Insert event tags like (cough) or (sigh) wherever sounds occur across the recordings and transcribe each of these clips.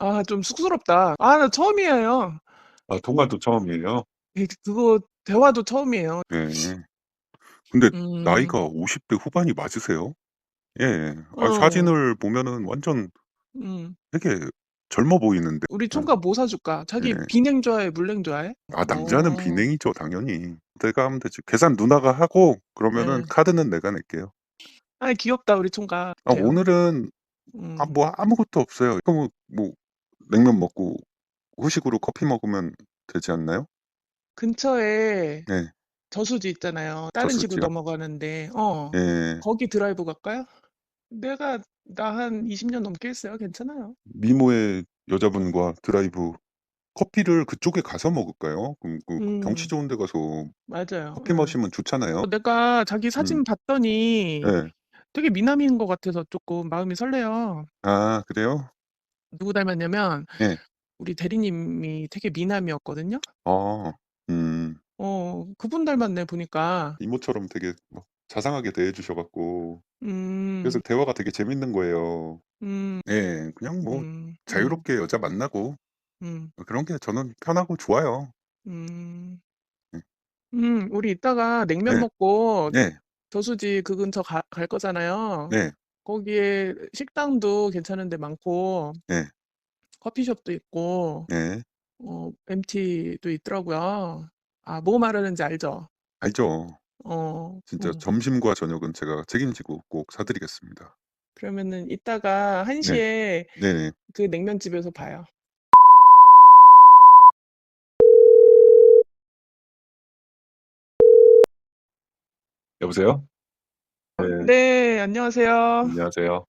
아 좀 쑥스럽다. 아 나 처음이에요. 아 통화도 처음이에요? 이 그거 대화도 처음이에요. 네. 근데 음. 나이가 50 대 후반이 맞으세요? 예. 아 어. 사진을 보면은 완전 음. 되게 젊어 보이는데. 우리 총각 뭐 사줄까? 자기 네. 비냉 좋아해, 물냉 좋아해? 아 남자는 어. 비냉이죠 당연히. 내가 하면 되지. 계산 누나가 하고 그러면은 네. 카드는 내가 낼게요. 아 귀엽다 우리 총각. 아. 오늘은 음. 아뭐 아무것도 없어요. 그럼 뭐 냉면 먹고 후식으로 커피 먹으면 되지 않나요? 근처에 네. 저수지 있잖아요. 다른 집으로 저수지요? 넘어가는데 어 예. 거기 드라이브 갈까요? 내가 나 한 20년 넘게 했어요. 괜찮아요. 미모의 여자분과 드라이브 커피를 그쪽에 가서 먹을까요? 그그 음. 경치 좋은 데 가서 맞아요. 커피 예. 마시면 좋잖아요. 어 내가 자기 사진 음. 봤더니 예. 되게 미남인 것 같아서 쪼끔 마음이 설레요. 아 그래요? 누구 닮았냐면 예. 우리 대리님이 되게 미남이었거든요. 아. 음. 어 그분 닮았네 보니까. 이모처럼 되게 뭐 자상하게 대해 주셔 갖고 음. 그래서 대화가 되게 재밌는 거예요. 음. 예. 그냥 뭐 음. 음. 자유롭게 여자 만나고 음. 그런 게 저는 편하고 좋아요. 음. 음. 음. 우리 이따가 냉면 네. 먹고 네. 저수지 그 근처 가 갈 거잖아요. 네. 거기에 식당도 괜찮은 데 많고 네. 커피숍도 있고 네. 어 MT도 있더라고요. 아 뭐 말하는지 알죠? 알죠. 어. 진짜 음. 점심과 저녁은 제가 책임지고 꼭 사 드리겠습니다. 그러면은 이따가 1 네. 시에 네네. 그 냉면집에서 봐요. 여보세요? 네. 네. 안녕하세요. 안녕하세요.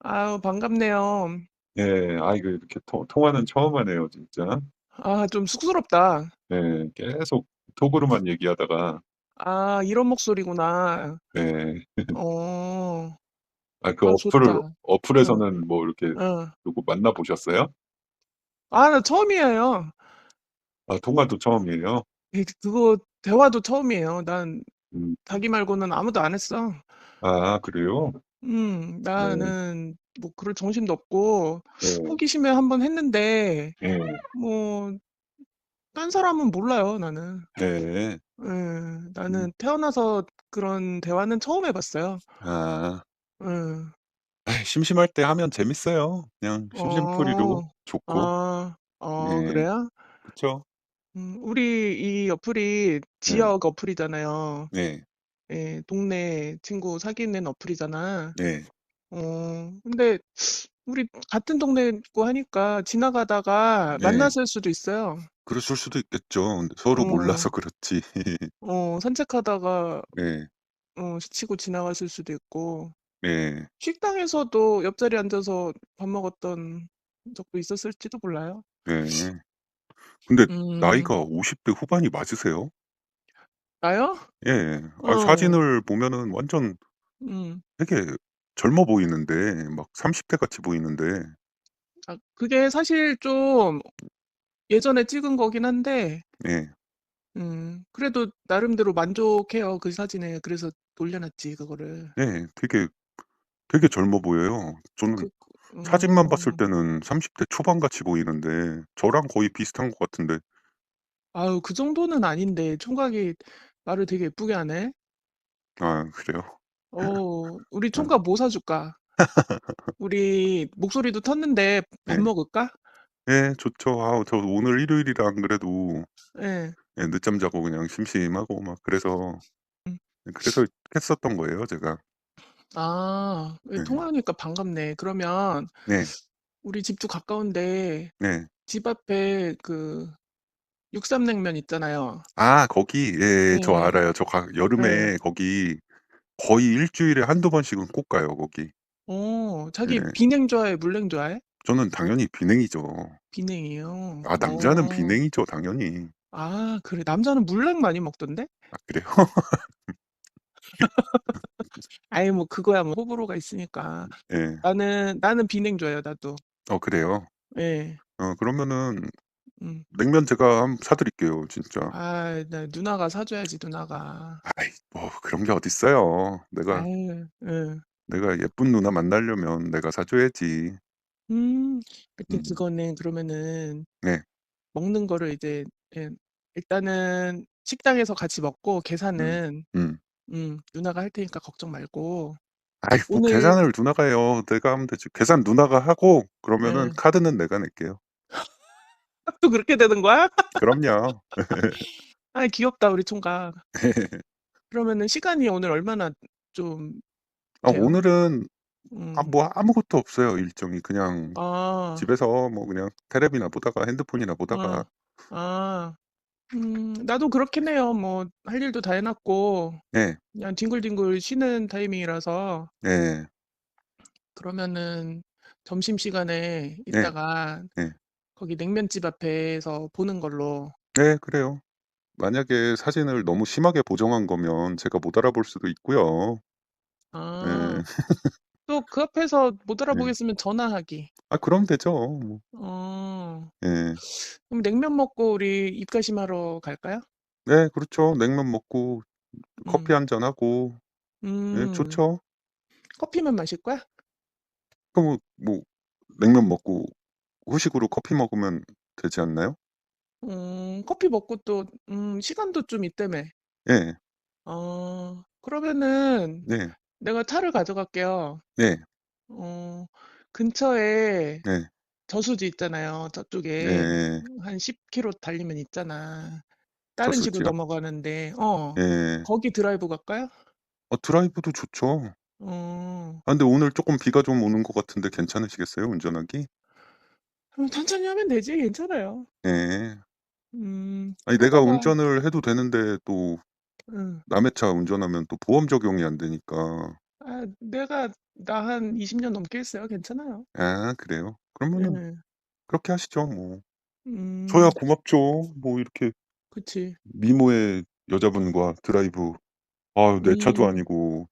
아유 반갑네요. 예. 아 이거 이렇게 통 통화는 처음 하네요 진짜. 아 좀 쑥스럽다. 네. 계속 톡으로만 얘기하다가 아 이런 목소리구나. 네. 어. 아 그 아 어플을 좋다. 응. 어플에서는 뭐 이렇게 응. 누구 만나 보셨어요? 아 나 처음이에요. 아 통화도 처음이에요? 이 그거 대화도 처음이에요. 난 음. 자기 말고는 아무도 안 했어. 아 그래요? 음. 네. 나는 뭐 그럴 정신도 없고 네. 호기심에 한번 했는데 예. 뭐 딴 사람은 몰라요 나는. 네. 예. 음. 나는 태어나서 그런 대화는 처음 해 봤어요. 아. 예. 아이 (laughs) 심심할 때 하면 재밌어요. 그냥 심심풀이로 어. 좋고. 아. 어 예. 그래요? 그쵸. 음 우리 이 어플이 네. 지역 어플이잖아요. 네. 예. 동네 친구 사귀는 어플이잖아. 네. 어 근데 우리 같은 동네고 하니까 지나가다가 네. 만났을 수도 있어요. 그랬을 수도 있겠죠. 근데 서로 몰라서 어. 그렇지. (laughs) 어 산책하다가 네. 어 스치고 지나갔을 수도 있고 네. 식당에서도 옆자리에 앉아서 밥 먹었던 적도 있었을지도 몰라요. 네. 근데 음. 나이가 50 대 후반이 맞으세요? 나요? 예. 아 어. 사진을 보면은 완전 음. 되게 젊어 보이는데 막 30 대 같이 보이는데. 아 그게 사실 좀 예전에 찍은 거긴 한데 예. 음 그래도 나름대로 만족해요 그 사진에. 그래서 올려 놨지 그거를. 네. 되게, 되게 젊어 보여요. 저는 그 사진만 봤을 어. 때는 30대 초반 같이 보이는데 저랑 거의 비슷한 것 같은데. 아유 그 정도는 아닌데 총각이 말을 되게 예쁘게 하네. 아 그래요? 어 우리 어. 총각 뭐 사줄까? (laughs) 우리 목소리도 텄는데 밥 네. 먹을까? 예 좋죠. 아우 저 오늘 일요일이라 안 그래도 예. 예 늦잠 자고 그냥 심심하고 막 그래서 음. 예 그래서 했었던 거예요 제가. 아. 예 네. 통화하니까 반갑네. 그러면 네. 우리 집도 가까운데 네. 집 앞에 그 육삼냉면 있잖아요. 아 거기 예 저 예. 알아요. 저 가 예. 여름에 거기 거의 일 주일에 한두 번씩은 꼭 가요 거기. 어 자기 예. 비냉 좋아해, 물냉 좋아해? 저는 당연히 비냉이죠. 비냉이요. 아 남자는 어. 비냉이죠 당연히. 아 그래. 남자는 물냉 많이 먹던데? 아 그래요? (laughs) 아이 뭐 그거야 뭐 호불호가 있으니까. 예. 나는 나는 비냉 좋아해요 나도. 어 그래요? 예. 어 그러면은 음. 냉면 제가 한번 사 드릴게요 진짜. 아 나 누나가 사 줘야지 누나가. 아이 뭐 그런 게 어딨어요. 내가 아유 예. 내가 예쁜 누나 만나려면 내가 사 줘야지. 음. 그때 음. 그거는 그러면은 네. 먹는 거를 이제 예 일단은 식당에서 같이 먹고 음. 계산은 음. 음 누나가 할 테니까 걱정 말고 아이 뭐 오늘 계산을 누나가 해요. 내가 하면 되지. 계산 누나가 하고 그러면은 예. 카드는 내가 낼게요. (laughs) 또 그렇게 되는 거야? 그럼요. (laughs) 아이 귀엽다 우리 총각. (laughs) 그러면은 시간이 오늘 얼마나 좀 아 돼요? 오늘은 아 음. 뭐 아무것도 없어요 일정이. 그냥 아. 집에서 뭐 그냥 테레비나 보다가 핸드폰이나 보다가 아. 아. 음 나도 그렇긴 해요. 뭐 할 일도 다 해 놨고 네. 그냥 뒹굴뒹굴 쉬는 타이밍이라서 네. 그러면은 점심시간에 네. 이따가 네. 거기 냉면집 앞에서 보는 걸로. 네 그래요. 만약에 사진을 너무 심하게 보정한 거면 제가 못 알아볼 수도 있고요. 예. 아. 또 그 앞에서 못 (laughs) 네. 알아보겠으면 전화하기. 아 그러면 되죠 뭐. 어. 예. 그럼 냉면 먹고 우리 입가심하러 갈까요? 네 그렇죠. 냉면 먹고 커피 음. 1 잔 하고 예 음. 좋죠. 커피만 마실 거야? 그럼 뭐 냉면 먹고 후식으로 커피 먹으면 되지 않나요? 음 커피 먹고 또 음 시간도 좀 있다며. 예. 어 그러면은 네. 내가 차를 가져갈게요. 네. 어 근처에 네. 저수지 있잖아요. 저쪽에 네. 한 10 킬로 달리면 있잖아. 다른 집으로? 넘어가는데 어 예. 거기 드라이브 갈까요? 어 드라이브도 좋죠. 어. 아 근데 오늘 쪼끔 비가 좀 오는 것 같은데 괜찮으시겠어요 운전하기? 음 천천히 하면 되지. 괜찮아요. 예. 음 아니 내가 하다가 운전을 해도 되는데 또 응. 남의 차 운전하면 또 보험 적용이 안 되니까. 아 내가 나 한 20 년 넘게 했어요. 괜찮아요. 아 그래요? 그러면은 예. 그렇게 하시죠 뭐. 저야 음. 고맙죠. 뭐 이렇게 그치. 미모의 여자분과 드라이브 아유 내 차도 음. 아니고.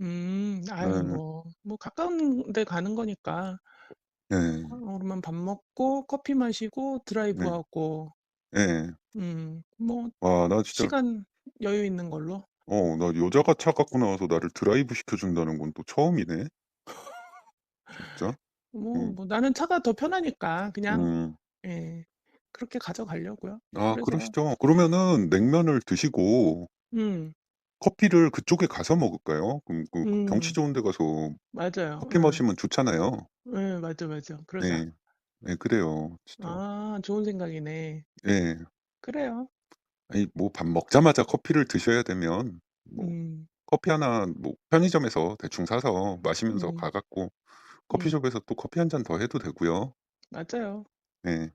음. 아유 예. 뭐뭐 가까운 데 가는 거니까. 어 네. 그러면 밥 먹고 커피 마시고 네. 드라이브하고 예. 음 뭐 와 나 진짜 시간 여유 있는 걸로. 어 나 여자가 차 갖고 나와서 나를 드라이브 시켜준다는 건 또 처음이네. 진짜. 뭐 음. 뭐 나는 차가 더 편하니까 그냥 음. 예 그렇게 가져가려고요. 아 그래서 그러시죠. 그러면은 냉면을 드시고 음. 커피를 그쪽에 가서 먹을까요? 그럼 그 경치 음. 좋은 데 가서 맞아요. 커피 예. 마시면 좋잖아요. 예 맞아, 맞아. 그러자. 네. 네 그래요. 진짜. 아 좋은 생각이네. 예. 그래요. 아니 뭐 밥 먹자마자 커피를 드셔야 되면 뭐 음. 커피 1뭐 편의점에서 대충 사서 마시면서 음. 가 갖고 음. 커피숍에서 또 커피 1 잔 더 해도 되고요. 맞아요. 네.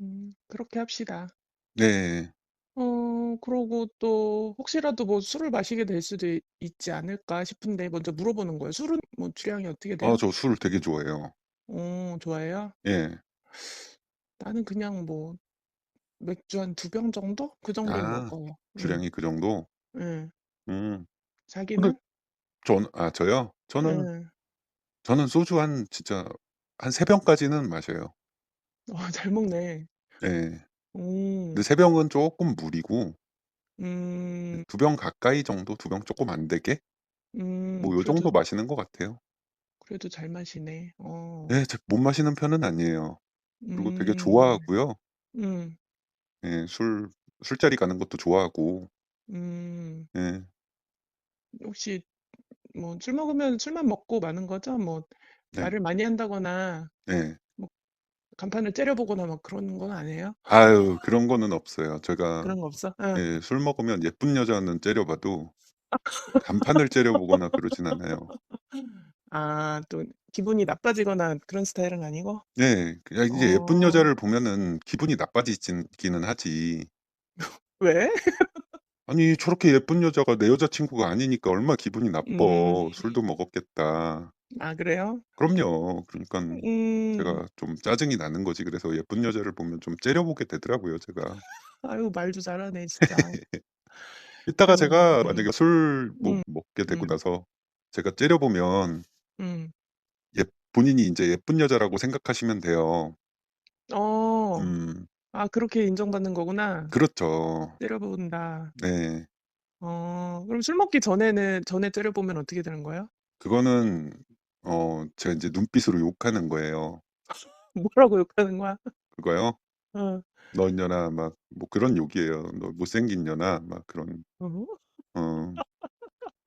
음 그렇게 합시다. 네. 어 그러고 또 혹시라도 뭐 술을 마시게 될 수도 있 있지 않을까 싶은데 먼저 물어보는 거예요. 술은 뭐 주량이 어떻게 아 돼요? 저 술 되게 좋아해요. 어 좋아해요? 예. 나는 그냥 뭐 맥주 한 2 병 정도? 그 정도 아 먹어요. 음. 주량이 그 정도? 예. 음. 근데 자기는? 전 아 저요? 저는 예. 저는 소주 한 진짜 한 3 병까지는 마셔요. 와 (laughs) 잘 먹네. 예. 근데 오. 3 병은 쪼끔 무리고 네 음. 2 병 가까이 정도 2 병 쪼끔 안 되게? 음 뭐 요 그래도 정도 마시는 것 같아요. 그래도 잘 마시네. 어. 예저못 마시는 편은 아니에요. 그리고 되게 음. 좋아하고요. 음. 예 술 술자리 가는 것도 좋아하고. 음. 예. 혹시 뭐 술 먹으면 술만 먹고 마는 거죠? 뭐 네. 말을 많이 한다거나 네. 뭐 간판을 째려 보거나 막 그런 건 아니에요? 아유 그런 거는 없어요. 제가 그런 거 없어? 어. 예술 먹으면 예쁜 여자는 째려 봐도 (laughs) 간판을 째려 보거나 그러진 않아요. 아 또 기분이 나빠지거나 그런 스타일은 아니고? 네. 그냥 이제 예쁜 어. 여자를 보면은 기분이 나빠지진 기는 하지. (laughs) 왜? 아니 저렇게 예쁜 여자가 내 여자친구가 아니니까 얼마나 기분이 나빠. 음. 술도 먹었겠다. 아 그래요? 그럼요. 그러니깐 음. 제가 좀 짜증이 나는 거지. 그래서 예쁜 여자를 보면 좀 째려 보게 되더라고요 제가. 아유 말도 잘하네 진짜. (laughs) 이따가 아유 제가 음. 만약에 술뭐 음. 먹게 되고 음. 나서 제가 째려 보면 음. 예 본인이 인제 예쁜 여자라고 생각하시면 돼요. 어. 음. 아 그렇게 인정받는 거구나. 그렇죠. 째려 본다. 네. 어 그럼 술 먹기 전에는 전에 째려 보면 어떻게 되는 거예요? 그거는 어 제가 인제 눈빛으로 욕하는 거예요. (laughs) 뭐라고 욕하는 거야? 그거요? 어. "너 인년아." 막 뭐 그런 욕이에요. "너 못생긴 년아." 막 그런 어? 어.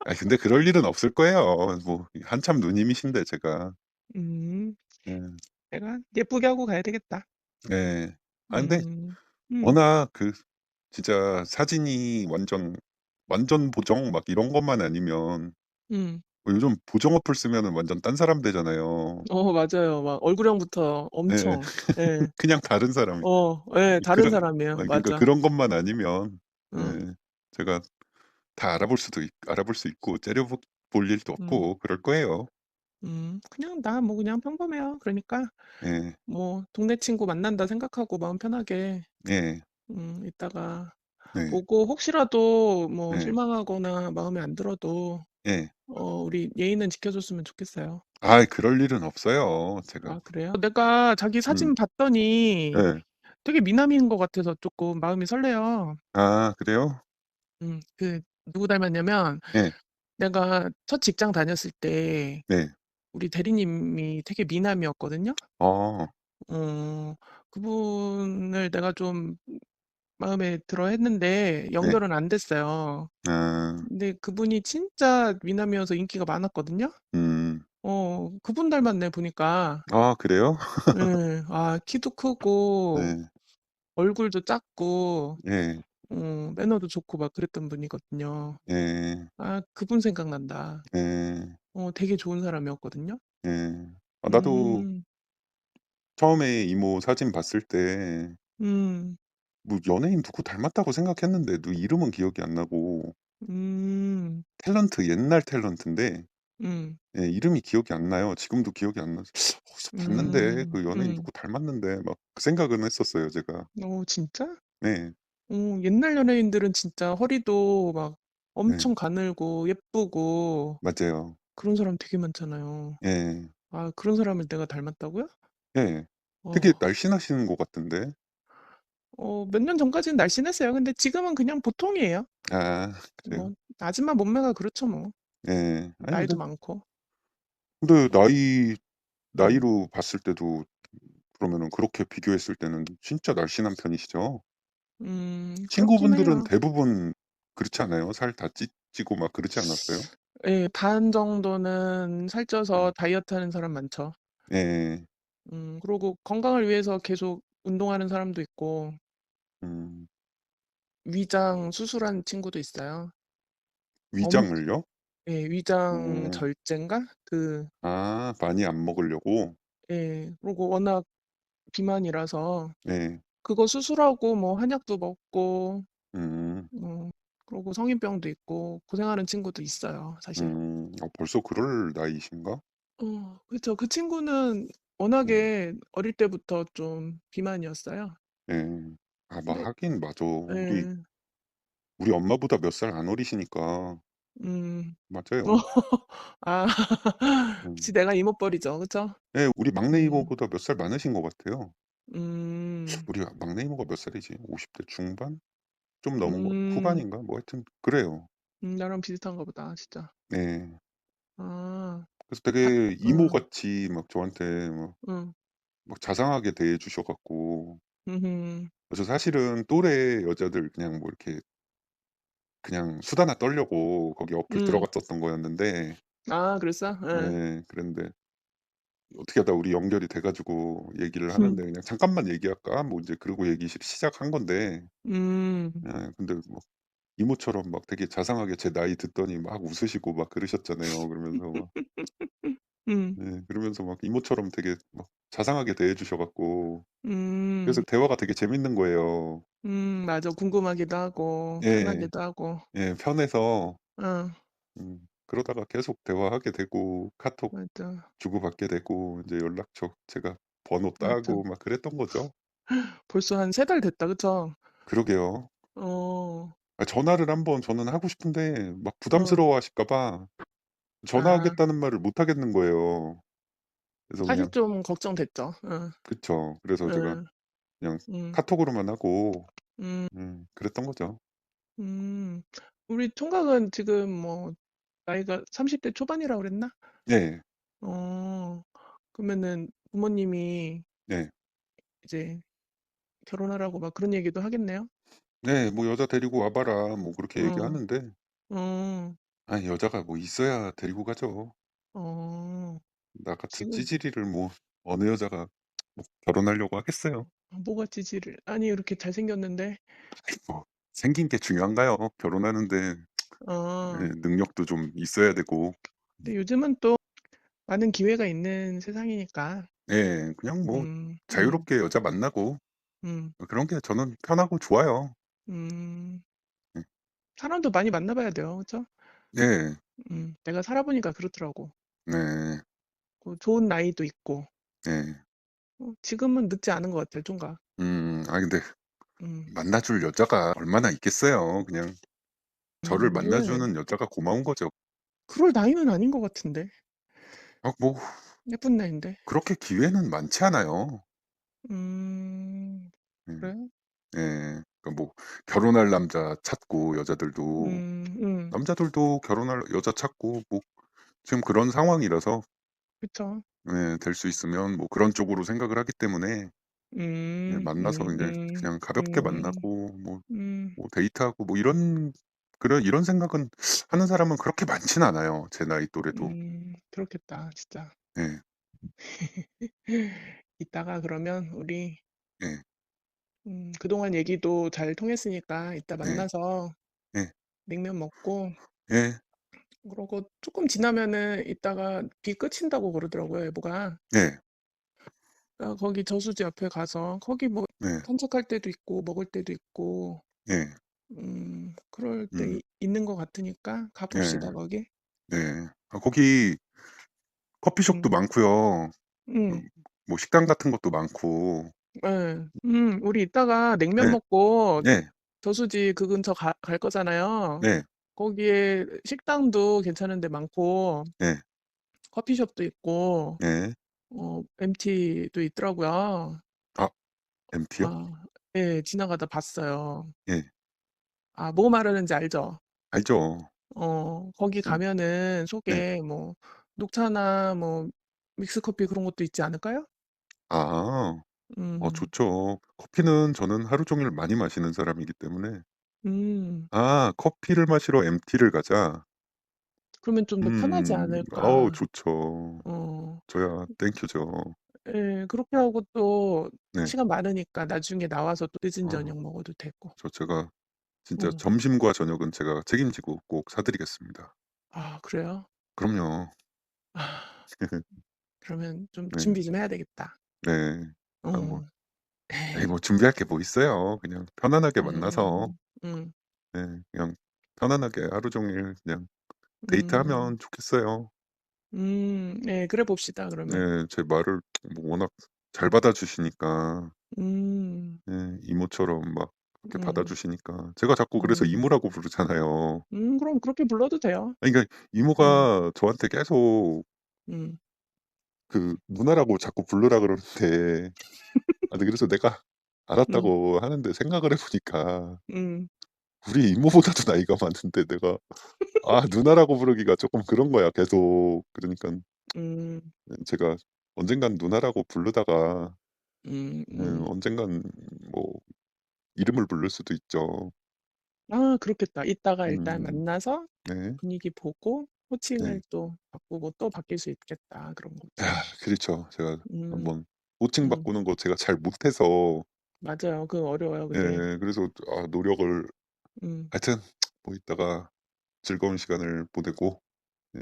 아이 근데 그럴 일은 없을 거예요. 뭐 한참 누님이신데 제가. 음. 예. 내가 예쁘게 하고 가야 되겠다. 네. 아 근데 음. 음. 워낙 그 진짜 사진이 완전 완전 보정 막 이런 것만 아니면 음. 뭐 요즘 보정 어플 쓰면은 완전 딴 사람 되잖아요. 어 맞아요. 막 얼굴형부터 네. 엄청 (laughs) 예. 그냥 다른 사람이 어 예. 다른 그런 사람이에요. 아 그러니까 맞아. 그런 것만 아니면 어. 예 제가 다 알아볼 수도 있 알아볼 수 있고 째려보 볼 일도 음. 없고 그럴 거예요. 음. 그냥 나 뭐 그냥 평범해요. 그러니까 예. 뭐 동네 친구 만난다 생각하고 마음 편하게 예. 음 이따가 네. 보고 혹시라도 뭐 네. 실망하거나 마음에 안 들어도 예. 어 우리 예의는 지켜 줬으면 좋겠어요. 아이 그럴 일은 없어요. 제가 아 그래요? 내가 자기 음. 사진 봤더니 예. 되게 미남인 것 같아서 쪼끔 마음이 설레요. 아 그래요? 음. 그 누구 닮았냐면 예. 내가 첫 직장 다녔을 때 네. 우리 대리님이 되게 미남이었거든요. 어. 어 그분을 내가 좀 마음에 들어 했는데 네. 연결은 안 됐어요. 아. 근데 그분이 진짜 미남이어서 인기가 많았거든요. 음. 어 그분 닮았네 보니까. 아 그래요? 예. 아 키도 (laughs) 크고 네. 얼굴도 작고 예. 어 매너도 좋고 막 그랬던 분이거든요. 예. 아 그분 생각난다. 예. 어 되게 좋은 사람이었거든요. 예. 아 나도 음. 처음에 이모 사진 봤을 때 음. 뭐 연예인 누구 닮았다고 생각했는데 누 이름은 기억이 안 나고 음. 탤런트 옛날 탤런트인데 음. 예 이름이 기억이 안 나요. 지금도 기억이 안 나서 '어디서 봤는데 음. 그 연예인 음. 누구 닮았는데.' 막 그 생각은 했었어요 제가. 어 진짜? 네. 어 옛날 연예인들은 진짜 허리도 막 네. 엄청 가늘고 예쁘고 맞아요. 그런 사람 되게 많잖아요. 예. 아 그런 사람을 내가 닮았다고요? 예. 되게 어. 날씬하신 것 같던데. 어 몇 년 전까지는 날씬했어요. 근데 지금은 그냥 보통이에요. 아뭐 그래요? 아줌마 몸매가 그렇죠 뭐. 예. 아니 나이도 근데 많고. 근데 나이 음. 나이로 봤을 때도 그러면은 그렇게 비교했을 때는 진짜 날씬한 편이시죠? 음 그렇긴 친구분들은 해요. 대부분 그렇지 않아요? 살 다 찌 찌고 막 그렇지 않았어요? 예. 반 정도는 살쪄서 음. 다이어트하는 사람 많죠. 예. 음 그러고 건강을 위해서 계속 운동하는 사람도 있고 음. 위장 수술한 친구도 있어요. 엄 위장을요? 예. 위장 어. 절제인가? 그 아 많이 안 먹으려고? 예. 그러고 워낙 비만이라서 네. 그거 수술하고 뭐 한약도 먹고 음. 어 그러고 성인병도 있고 고생하는 친구도 있어요 사실. 음. 아 벌써 그럴 나이이신가? 어 그쵸. 그 친구는 음. 워낙에 어릴 때부터 좀 비만이었어요. 예. 아뭐 근데 하긴 맞아. 우리 예. 우리 엄마보다 몇 살 안 어리시니까. 음. 맞아요. (laughs) 아 그치 음. 내가 이모뻘이죠. 그쵸? 예. 우리 막내 음. 이모보다 몇 살 많으신 것 같아요. 음. 우리 막내 이모가 몇 살이지? 50대 중반? 좀 넘은 것 음. 후반인가? 뭐 하여튼 그래요. 음 나랑 비슷한가 보다 진짜. 네. 아. 그래서 다 되게 어. 이모같이 막 저한테 막 응. 막 자상하게 대해 주셔 갖고 음음. 그래서 사실은 또래 여자들 그냥 뭐 이렇게 그냥 수다나 떨려고 거기 어플 음. 들어갔었던 거였는데 아 그랬어? 예. 예 그랬는데 어떻게 하다 우리 연결이 돼 가지고 얘기를 하는데 그냥 "잠깐만 얘기할까?" 뭐 인제 그러고 얘기 시 시작한 건데 음. 예 근데 뭐 이모처럼 막 되게 자상하게 제 나이 듣더니 막 웃으시고 막 그러셨잖아요. 그러면서 막 (laughs) 음. 네 그러면서 막 이모처럼 되게 막 자상하게 대해 주셔 갖고 그래서 음. 대화가 되게 재밌는 거예요. 음 맞아. 궁금하기도 하고 예. 편하기도 하고. 예 편해서 어. 음 그러다가 계속 대화하게 되고 카톡 맞아. 주고받게 되고 인제 연락처 제가 번호 맞아. 따고 막 그랬던 거죠. (laughs) 벌써 한 3 달 됐다. 그쵸? 그러게요. 어. 아 전화를 한번 저는 하고 싶은데 막 어. 부담스러워하실까 봐 아. 전화하겠다는 말을 못 하겠는 거예요. 그래서 사실 그냥 좀 걱정됐죠. 어. 그쵸. 그래서 제가 예. 그냥 음. 카톡으로만 하고 음. 음 그랬던 거죠. 음. 우리 총각은 지금 뭐 나이가 30대 초반이라고 그랬나? 네. 어. 그러면은 부모님이 네. 이제 결혼하라고 막 그런 얘기도 하겠네요. 네. 뭐 "여자 데리고 와 봐라." 뭐 그렇게 어. 얘기하는데 어. 아이 여자가 뭐 있어야 데리고 가죠. 어. 나 같은 지금 찌질이를 뭐 어느 여자가 뭐 결혼하려고 하겠어요. 아 뭐가 찌질을 아니 이렇게 잘 생겼는데. 아이 뭐 생긴 게 중요한가요? 결혼하는 데 예 아. 능력도 좀 있어야 되고. 근데 요즘은 또 많은 기회가 있는 세상이니까. 예. 그냥 뭐 음. 음. 자유롭게 여자 만나고 음. 어 그런 게 저는 편하고 좋아요. 음. 음. 사람도 많이 만나 봐야 돼요. 그쵸? 네. 음. 내가 살아 보니까 그렇더라고. 네. 그 좋은 나이도 있고. 네. 어 지금은 늦지 않은 것 같아요 총각. 음. 아 근데 음. 만나 줄 여자가 얼마나 있겠어요. 그냥 저를 음 만나 원래 주는 여자가 고마운 거죠. 그럴 나이는 아닌 것 같은데. 아 뭐 예쁜 나이인데. 그렇게 기회는 많지 않아요. 음. 음. 그래요? 예. 그러니까 뭐 결혼할 남자 찾고 여자들도 음. 음. 남자들도 결혼할 여자 찾고 뭐 지금 그런 상황이라서 그쵸. 예 될 수 있으면 뭐 그런 쪽으로 생각을 하기 때문에 예 음. 만나서 음 인제 음. 그냥 가볍게 음. 만나고 뭐 음. 뭐 데이트하고 뭐 이런 그런 이런 생각은 하는 사람은 그렇게 많진 않아요, 제 나이 또래도. 음. 그렇겠다 진짜. 예. (laughs) 이따가 그러면 우리 예. 음 그동안 얘기도 잘 통했으니까 이따 네. 만나서 예. 냉면 먹고 예. 그러고 쪼끔 지나면은 이따가 비 그친다고 그러더라고요, 여보가. 네. 아 거기 저수지 옆에 가서 거기 뭐 네. 산책할 때도 있고 먹을 때도 있고 예. 음 그럴 때 음. 이 있는 것 같으니까 가 예. 봅시다 거기. 네. 아 거기 커피숍도 음. 많고요. 음 음. 뭐 식당 같은 것도 많고. 예. 음 우리 이따가 냉면 네. 먹고 네. 저수지 그 근처 가 갈 거잖아요. 네. 거기에 식당도 괜찮은 데 많고 네. 커피숍도 있고 네. 어 MT도 있더라고요. 아 MT요? 아 예. 지나가다 봤어요. 예. 아 뭐 말하는지 알죠? 알죠. 어 거기 음. 가면은 네. 속에 뭐 녹차나 뭐 믹스커피 그런 것도 있지 않을까요? 아. 어 음. 좋죠. 커피는 저는 하루 종일 많이 마시는 사람이기 때문에. 음. 아 커피를 마시러 MT를 가자. 그러면 좀 더 편하지 음. 않을까. 좋죠. 어. 저야 땡큐죠. 예. 그렇게 하고 또 네. 시간 많으니까 나중에 나와서 또 늦은 어. 저녁 먹어도 되고. 저 제가 진짜 음. 점심과 저녁은 제가 책임지고 꼭 사 드리겠습니다. 아 그래요? 그럼요. 아. (laughs) 그러면 좀 네. 준비 좀 해야 되겠다. 네. 아 뭐 어. 에이 예. 뭐 준비할 게 뭐 있어요. 그냥 편안하게 만나서 음. 음. 네 그냥 편안하게 하루 종일 그냥 음. 데이트하면 좋겠어요. 음. 네. 그래 봅시다 그러면. 네. 제 말을 뭐 워낙 잘 받아주시니까. 음. 예. 이모처럼 막 그렇게 음. 받아주시니까 제가 자꾸 그래서 음. 이모라고 부르잖아요. 음 그럼 그렇게 불러도 돼요. 아니 그러니까 음. 이모가 저한테 계속 음. 그 누나라고 자꾸 부르라 그러는데 아네 그래서 내가 음. 알았다고 하는데 생각을 해 보니까 음. 우리 이모보다도 나이가 많은데 내가 아 누나라고 부르기가 쪼끔 그런 거야 계속. 그러니깐 음. 예 제가 언젠간 누나라고 부르다가 음 예 음. 언젠간 뭐 이름을 부를 수도 있죠. 아 그렇겠다. 이따가 일단 음. 만나서 네. 분위기 보고 호칭을 네. 또 바꾸고 또 바뀔 수 있겠다 그런 것도. 아 그렇죠. 제가 음. 한번 호칭 음. 바꾸는 거 제가 잘 못해서 맞아요. 그거 어려워요 그게. 예 그래서 아 노력을 음. 하여튼 뭐 이따가 즐거운 시간을 보내고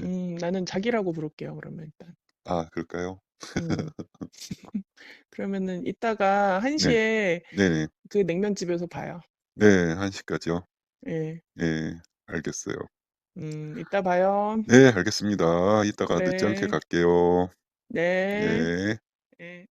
예. 음 나는 자기라고 부를게요 그러면 일단. 아 그럴까요? 음. (laughs) 그러면은 이따가 1 네. 시에 네네. 그 냉면집에서 봐요. 네. 1 시까지요? 예. 예. 알겠어요. 음 이따 봐요. 네 알겠습니다. 이따가 늦지 않게 네. 갈게요. 네. 네.